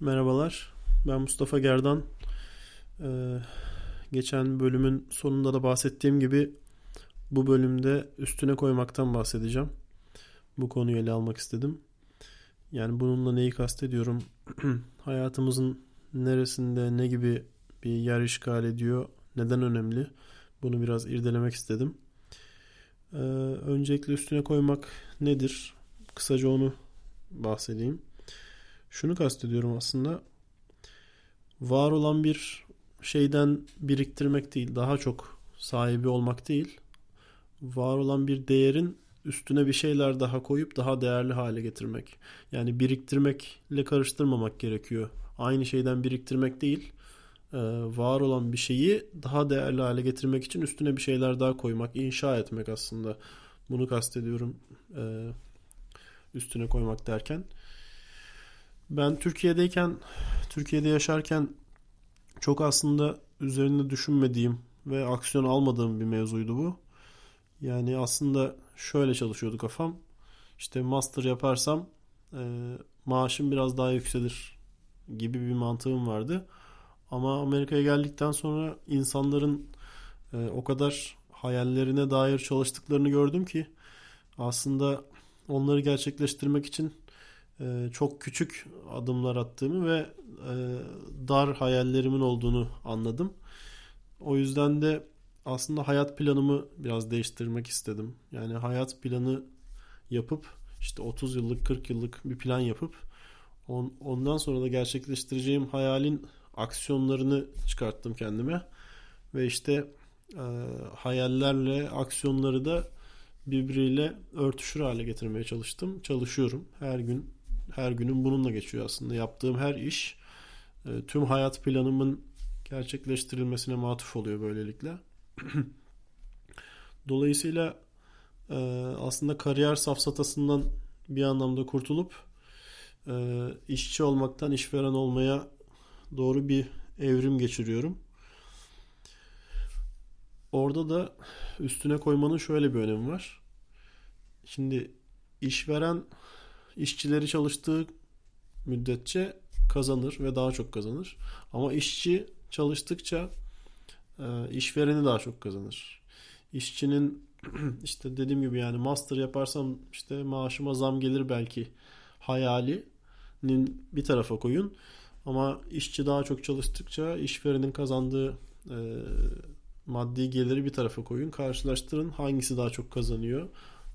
Merhabalar, ben Mustafa Gerdan. Ee, geçen bölümün sonunda da bahsettiğim gibi bu bölümde üstüne koymaktan bahsedeceğim. Bu konuyu ele almak istedim. Yani bununla neyi kastediyorum? Hayatımızın neresinde ne gibi bir yer işgal ediyor, neden önemli? Bunu biraz irdelemek istedim. Ee, öncelikle üstüne koymak nedir? Kısaca onu bahsedeyim. Şunu kastediyorum aslında. Var olan bir şeyden biriktirmek değil, daha çok sahibi olmak değil. Var olan bir değerin üstüne bir şeyler daha koyup daha değerli hale getirmek. Yani biriktirmekle karıştırmamak gerekiyor. Aynı şeyden biriktirmek değil, e, var olan bir şeyi daha değerli hale getirmek için üstüne bir şeyler daha koymak, inşa etmek aslında. Bunu kastediyorum e, üstüne koymak derken. Ben Türkiye'deyken, Türkiye'de yaşarken çok aslında üzerinde düşünmediğim ve aksiyon almadığım bir mevzuydu bu. Yani aslında şöyle çalışıyordu kafam. İşte master yaparsam e, maaşım biraz daha yükselir gibi bir mantığım vardı. Ama Amerika'ya geldikten sonra insanların e, o kadar hayallerine dair çalıştıklarını gördüm ki aslında onları gerçekleştirmek için e, çok küçük adımlar attığımı ve e, dar hayallerimin olduğunu anladım. O yüzden de aslında hayat planımı biraz değiştirmek istedim. Yani hayat planı yapıp işte 30 yıllık 40 yıllık bir plan yapıp ondan sonra da gerçekleştireceğim hayalin aksiyonlarını çıkarttım kendime. Ve işte e, hayallerle aksiyonları da birbiriyle örtüşür hale getirmeye çalıştım. Çalışıyorum. Her gün her günüm bununla geçiyor aslında. Yaptığım her iş e, tüm hayat planımın gerçekleştirilmesine matuf oluyor böylelikle. Dolayısıyla e, aslında kariyer safsatasından bir anlamda kurtulup e, işçi olmaktan işveren olmaya doğru bir evrim geçiriyorum. Orada da üstüne koymanın şöyle bir önemi var. Şimdi işveren işçileri çalıştığı müddetçe kazanır ve daha çok kazanır. Ama işçi çalıştıkça e, işvereni daha çok kazanır. İşçinin işte dediğim gibi yani master yaparsam işte maaşıma zam gelir belki hayalinin bir tarafa koyun. Ama işçi daha çok çalıştıkça işverenin kazandığı e, maddi geliri bir tarafa koyun. Karşılaştırın hangisi daha çok kazanıyor,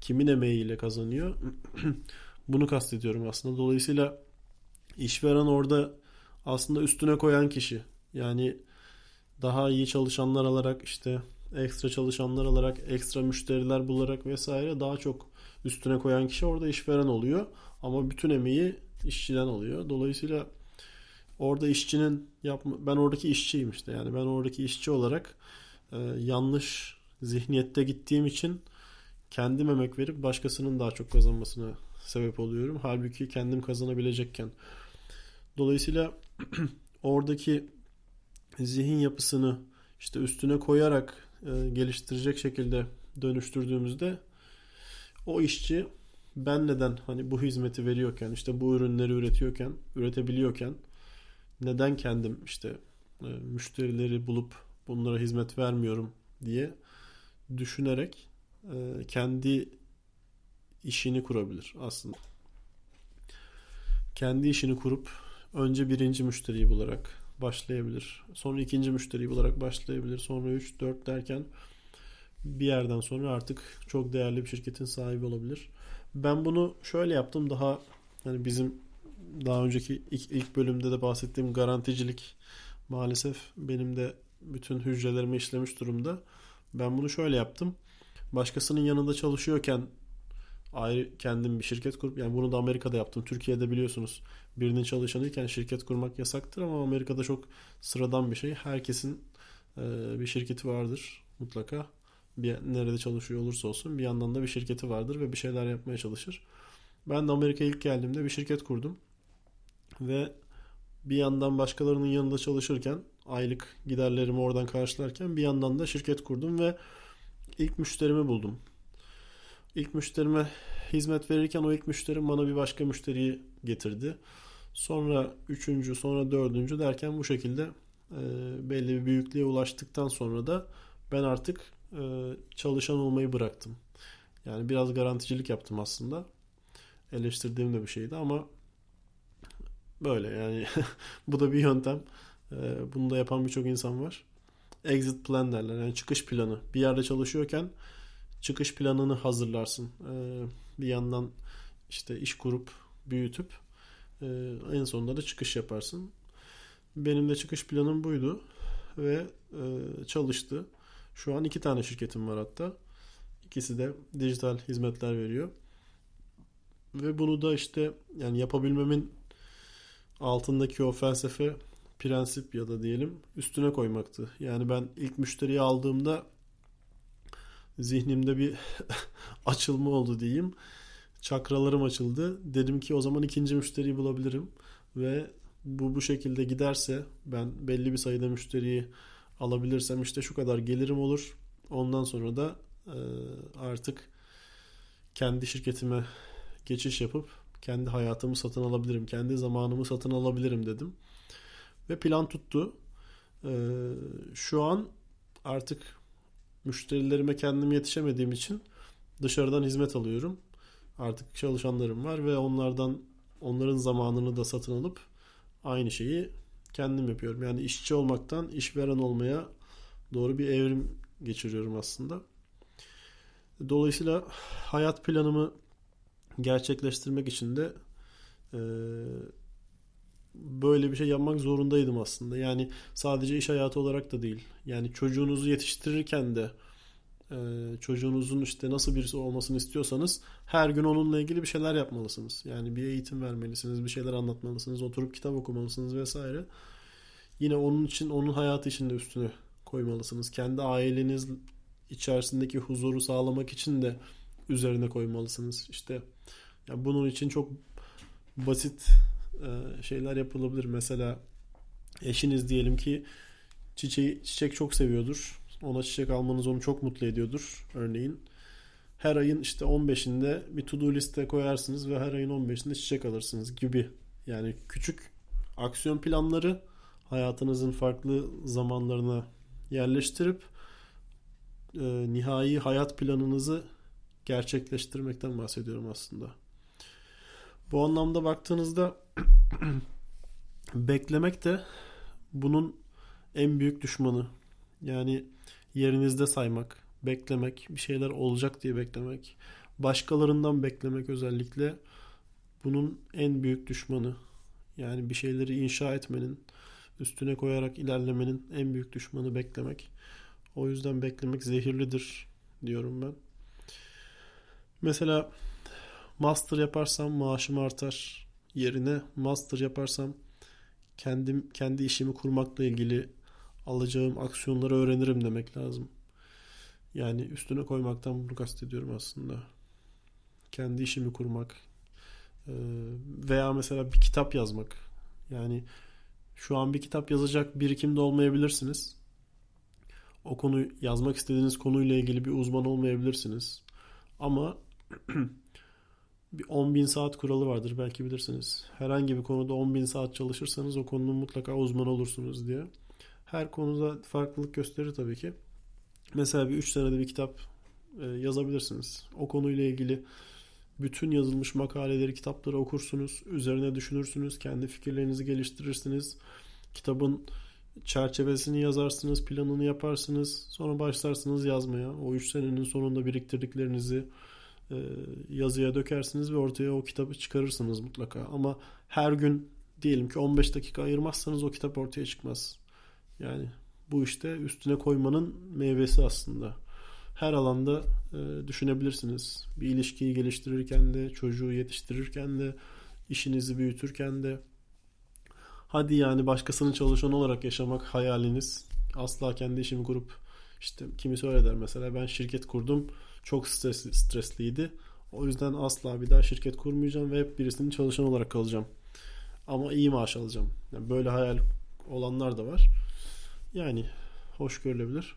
kimin emeğiyle kazanıyor. Bunu kastediyorum aslında. Dolayısıyla işveren orada aslında üstüne koyan kişi. Yani daha iyi çalışanlar alarak işte ekstra çalışanlar alarak ekstra müşteriler bularak vesaire daha çok üstüne koyan kişi orada işveren oluyor. Ama bütün emeği işçiden oluyor. Dolayısıyla orada işçinin yapma ben oradaki işçiyim işte. Yani ben oradaki işçi olarak e, yanlış zihniyette gittiğim için kendim emek verip başkasının daha çok kazanmasını sebep oluyorum. Halbuki kendim kazanabilecekken. Dolayısıyla oradaki zihin yapısını işte üstüne koyarak e, geliştirecek şekilde dönüştürdüğümüzde o işçi ben neden hani bu hizmeti veriyorken işte bu ürünleri üretiyorken üretebiliyorken neden kendim işte e, müşterileri bulup bunlara hizmet vermiyorum diye düşünerek e, kendi işini kurabilir aslında. Kendi işini kurup önce birinci müşteriyi bularak başlayabilir. Sonra ikinci müşteriyi bularak başlayabilir. Sonra 3, 4 derken bir yerden sonra artık çok değerli bir şirketin sahibi olabilir. Ben bunu şöyle yaptım. Daha hani bizim daha önceki ilk, ilk bölümde de bahsettiğim garanticilik maalesef benim de bütün hücrelerime işlemiş durumda. Ben bunu şöyle yaptım. Başkasının yanında çalışıyorken ayrı kendim bir şirket kurup yani bunu da Amerika'da yaptım. Türkiye'de biliyorsunuz birinin çalışanıyken şirket kurmak yasaktır ama Amerika'da çok sıradan bir şey. Herkesin e, bir şirketi vardır mutlaka. Bir nerede çalışıyor olursa olsun bir yandan da bir şirketi vardır ve bir şeyler yapmaya çalışır. Ben de Amerika'ya ilk geldiğimde bir şirket kurdum. Ve bir yandan başkalarının yanında çalışırken aylık giderlerimi oradan karşılarken bir yandan da şirket kurdum ve ilk müşterimi buldum. İlk müşterime hizmet verirken o ilk müşterim bana bir başka müşteriyi getirdi. Sonra üçüncü, sonra dördüncü derken bu şekilde e, belli bir büyüklüğe ulaştıktan sonra da ben artık e, çalışan olmayı bıraktım. Yani biraz garanticilik yaptım aslında. Eleştirdiğim de bir şeydi ama böyle yani bu da bir yöntem. E, bunu da yapan birçok insan var. Exit plan derler yani çıkış planı. Bir yerde çalışıyorken çıkış planını hazırlarsın. E, bir yandan işte iş kurup büyütüp e, en sonunda da çıkış yaparsın. Benim de çıkış planım buydu ve e, çalıştı. Şu an iki tane şirketim var hatta. İkisi de dijital hizmetler veriyor. Ve bunu da işte yani yapabilmemin altındaki o felsefe, prensip ya da diyelim üstüne koymaktı. Yani ben ilk müşteriyi aldığımda zihnimde bir açılma oldu diyeyim. Çakralarım açıldı. Dedim ki o zaman ikinci müşteriyi bulabilirim ve bu bu şekilde giderse ben belli bir sayıda müşteriyi alabilirsem işte şu kadar gelirim olur. Ondan sonra da e, artık kendi şirketime geçiş yapıp kendi hayatımı satın alabilirim, kendi zamanımı satın alabilirim dedim. Ve plan tuttu. E, şu an artık müşterilerime kendim yetişemediğim için dışarıdan hizmet alıyorum. Artık çalışanlarım var ve onlardan onların zamanını da satın alıp aynı şeyi kendim yapıyorum. Yani işçi olmaktan işveren olmaya doğru bir evrim geçiriyorum aslında. Dolayısıyla hayat planımı gerçekleştirmek için de böyle bir şey yapmak zorundaydım aslında. Yani sadece iş hayatı olarak da değil. Yani çocuğunuzu yetiştirirken de e, çocuğunuzun işte nasıl birisi olmasını istiyorsanız her gün onunla ilgili bir şeyler yapmalısınız. Yani bir eğitim vermelisiniz, bir şeyler anlatmalısınız, oturup kitap okumalısınız vesaire. Yine onun için, onun hayatı için de üstüne koymalısınız. Kendi aileniz içerisindeki huzuru sağlamak için de üzerine koymalısınız. İşte ya bunun için çok basit şeyler yapılabilir. Mesela eşiniz diyelim ki çiçeği, çiçek çok seviyordur. Ona çiçek almanız onu çok mutlu ediyordur örneğin. Her ayın işte 15'inde bir to do liste koyarsınız ve her ayın 15'inde çiçek alırsınız gibi. Yani küçük aksiyon planları hayatınızın farklı zamanlarına yerleştirip e, nihai hayat planınızı gerçekleştirmekten bahsediyorum aslında. Bu anlamda baktığınızda beklemek de bunun en büyük düşmanı. Yani yerinizde saymak, beklemek, bir şeyler olacak diye beklemek, başkalarından beklemek özellikle bunun en büyük düşmanı. Yani bir şeyleri inşa etmenin, üstüne koyarak ilerlemenin en büyük düşmanı beklemek. O yüzden beklemek zehirlidir diyorum ben. Mesela master yaparsam maaşım artar yerine master yaparsam kendim kendi işimi kurmakla ilgili alacağım aksiyonları öğrenirim demek lazım. Yani üstüne koymaktan bunu kastediyorum aslında. Kendi işimi kurmak veya mesela bir kitap yazmak. Yani şu an bir kitap yazacak birikimde olmayabilirsiniz. O konu yazmak istediğiniz konuyla ilgili bir uzman olmayabilirsiniz. Ama bir 10 bin saat kuralı vardır belki bilirsiniz. Herhangi bir konuda 10 bin saat çalışırsanız o konunun mutlaka uzman olursunuz diye. Her konuda farklılık gösterir tabii ki. Mesela bir 3 senede bir kitap e, yazabilirsiniz. O konuyla ilgili bütün yazılmış makaleleri, kitapları okursunuz. Üzerine düşünürsünüz. Kendi fikirlerinizi geliştirirsiniz. Kitabın çerçevesini yazarsınız, planını yaparsınız. Sonra başlarsınız yazmaya. O 3 senenin sonunda biriktirdiklerinizi yazıya dökersiniz ve ortaya o kitabı çıkarırsınız mutlaka. Ama her gün diyelim ki 15 dakika ayırmazsanız o kitap ortaya çıkmaz. Yani bu işte üstüne koymanın meyvesi aslında. Her alanda e, düşünebilirsiniz. Bir ilişkiyi geliştirirken de, çocuğu yetiştirirken de, işinizi büyütürken de. Hadi yani başkasının çalışanı olarak yaşamak hayaliniz. Asla kendi işimi kurup işte kimisi öyle der mesela ben şirket kurdum çok stresli, stresliydi. O yüzden asla bir daha şirket kurmayacağım ve hep birisinin çalışan olarak kalacağım. Ama iyi maaş alacağım. Yani böyle hayal olanlar da var. Yani hoş görülebilir.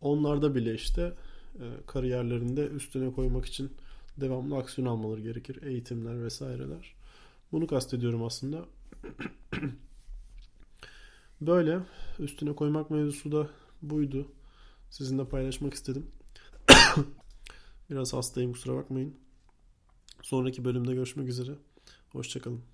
Onlarda bile işte e, kariyerlerinde üstüne koymak için devamlı aksiyon almaları gerekir. Eğitimler vesaireler. Bunu kastediyorum aslında. Böyle üstüne koymak mevzusu da buydu. Sizinle paylaşmak istedim. Biraz hastayım kusura bakmayın. Sonraki bölümde görüşmek üzere. Hoşçakalın.